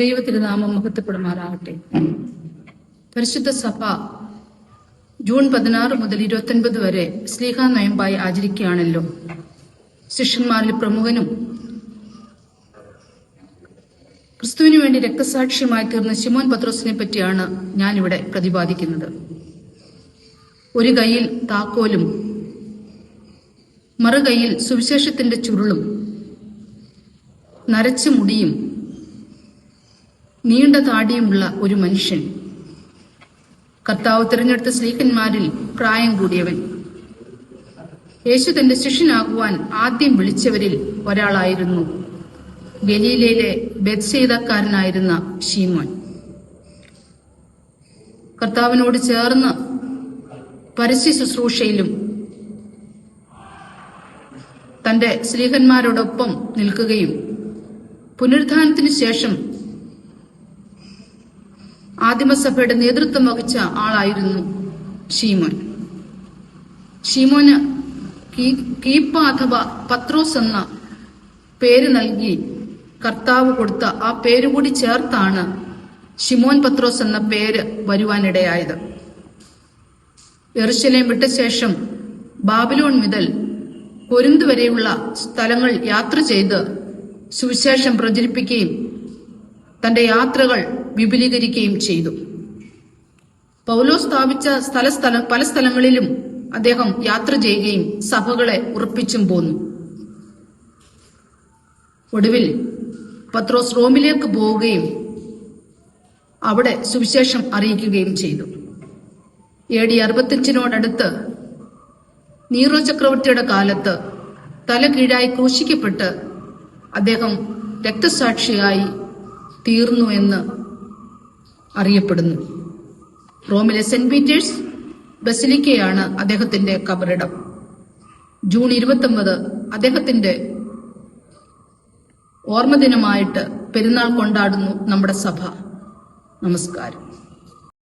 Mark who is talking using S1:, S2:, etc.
S1: ദൈവത്തിരുനാമം മഹത്വപ്പെടുമാറാകട്ടെ. പരിശുദ്ധ സഭ ജൂൺ പതിനാറ് മുതൽ ഇരുപത്തൊൻപത് വരെ സ്ലീഹ നയമ്പായി ആചരിക്കുകയാണല്ലോ. ശിഷ്യന്മാരിൽ പ്രമുഖനും ക്രിസ്തുവിനു വേണ്ടി രക്തസാക്ഷ്യമായി തീർന്ന ശിമോൻ പത്രോസിനെ പറ്റിയാണ് ഞാനിവിടെ പ്രതിപാദിക്കുന്നത്. ഒരു കൈയിൽ താക്കോലും മറുകൈയിൽ സുവിശേഷത്തിന്റെ ചുരുളും നരച്ച മുടിയും നീണ്ട താടിയുമുള്ള ഒരു മനുഷ്യൻ. കർത്താവ് തിരഞ്ഞെടുത്ത സ്ലീഹന്മാരിൽ പ്രായം കൂടിയവൻ. യേശു തന്റെ ശിഷ്യനാകുവാൻ ആദ്യം വിളിച്ചവരിൽ ഒരാളായിരുന്നു ഗലീലയിലെ ബെത്സെയ്തക്കാരനായിരുന്ന ഷീമോൻ കർത്താവിനോട് ചേർന്ന് പരസ്യ ശുശ്രൂഷയിലും തന്റെ സ്ലീഹന്മാരോടൊപ്പം നിൽക്കുകയും പുനരുദ്ധാനത്തിന് ശേഷം ആദിമസഭയുടെ നേതൃത്വം വഹിച്ച ആളായിരുന്നു ഷീമോൻ. ഷീമോന് കീപ്പ അഥവാ പത്രോസ് എന്ന പേര് നൽകി കർത്താവ് കൊടുത്ത ആ പേര് കൂടി ചേർത്താണ് ഷിമോൻ പത്രോസ് എന്ന പേര് വരുവാനിടയായത്. എറുശലേം വിട്ട ശേഷം ബാബിലോൺ മുതൽ കൊരിന്ത് വരെയുള്ള സ്ഥലങ്ങൾ യാത്ര ചെയ്ത് സുവിശേഷം പ്രചരിപ്പിക്കുകയും തന്റെ യാത്രകൾ വിപുലീകരിക്കുകയും ചെയ്തു. പൗലോ സ്ഥാപിച്ച സ്ഥല സ്ഥല പല സ്ഥലങ്ങളിലും അദ്ദേഹം യാത്ര ചെയ്യുകയും സഭകളെ ഉറപ്പിച്ചും പോന്നു. ഒടുവിൽ പത്രോസ് റോമിലേക്ക് പോവുകയും അവിടെ സുവിശേഷം അറിയിക്കുകയും ചെയ്തു. എ ഡി അറുപത്തിയഞ്ചിനോടടുത്ത് നീറോ ചക്രവർത്തിയുടെ കാലത്ത് തല കീഴായി ക്രൂശിക്കപ്പെട്ട് അദ്ദേഹം രക്തസാക്ഷിയായി തീർന്നു എന്ന് അറിയപ്പെടുന്നു. റോമിലെ സെന്റ് പീറ്റേഴ്സ് ബസിലിക്കയാണ് അദ്ദേഹത്തിന്റെ കബറിടം. ജൂൺ ഇരുപത്തൊമ്പത് അദ്ദേഹത്തിന്റെ ഓർമ്മദിനമായിട്ട് പെരുന്നാൾ കൊണ്ടാടുന്നു നമ്മുടെ സഭ. നമസ്കാരം.